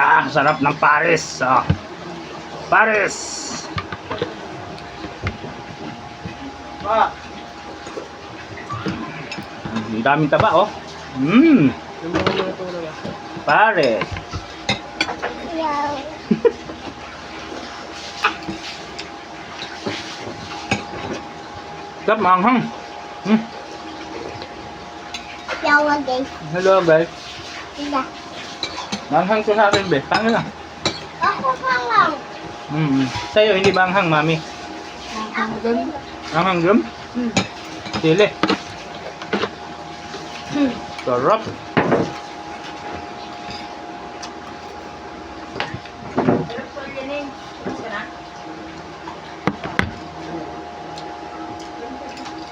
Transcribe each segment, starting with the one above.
Ah, sarap ng Paris. Ah. Paris. Pa, Ang daming taba, oh. Mmm. Paris. Yeah. Sarap, manghang. Hmm. Yawa guys. Hello, guys. Sila. Manghang ko sa akin, be. Tangin na. Ako pa lang. Hmm. Sa'yo, hindi manghang, mami. Ako din. Manghang gum? Hmm. Sili. Sarap.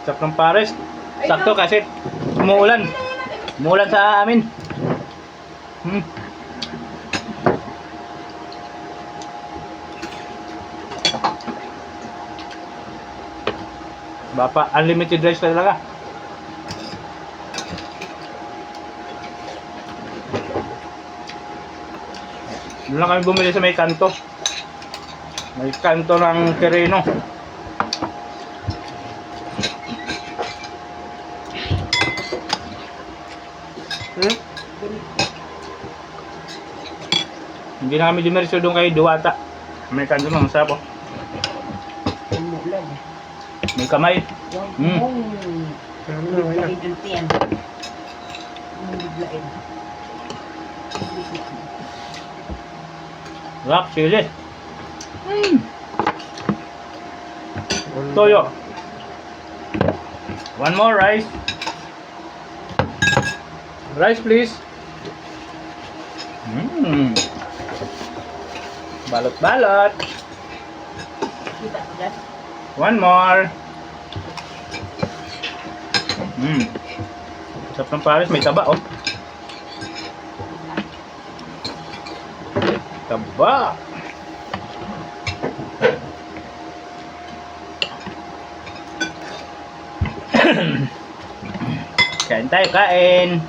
Sarap ng Paris. Sakto kasi umuulan. Umuulan sa amin. Hmm. Bapa, unlimited rice talaga. Doon lang kami bumili sa may kanto. May kanto ng Quirino. Hmm? Hindi na kami dumiretso doon kay Duwata. May kanto ng sapo. Umulan eh. May kamay. Wala. Rap, sili. Mm. Toyo. One more rice. Rice, please. Mm. Balot-balot. One more. Mm. Sarap ng Paris, may taba, oh. Taba. kain tayo, kain.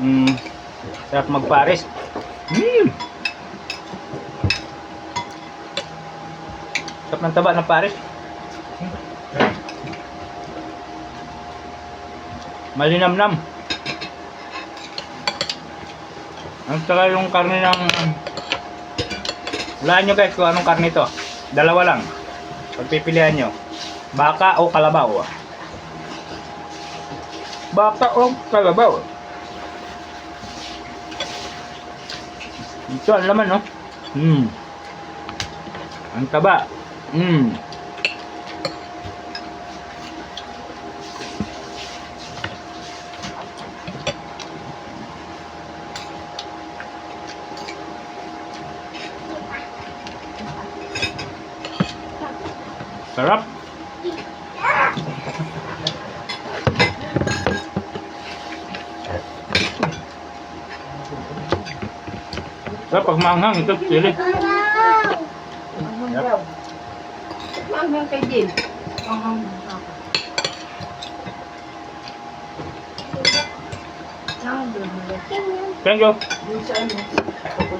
Mm. Sarap mag-Paris. Mm. Sarap ng taba ng Paris. Mm. Malinamnam. Ang saka yung karne ng Hulaan nyo guys kung anong karne to. Dalawa lang. Pagpipilian nyo. Baka o kalabaw. Baka o kalabaw. Ito ang laman no. Hmm. Ang taba. Hmm. Sarap. Sarap pag maanghang ito, sili. Wow. Yep. Manghang kay Jin. Thank you. Doon sa ano.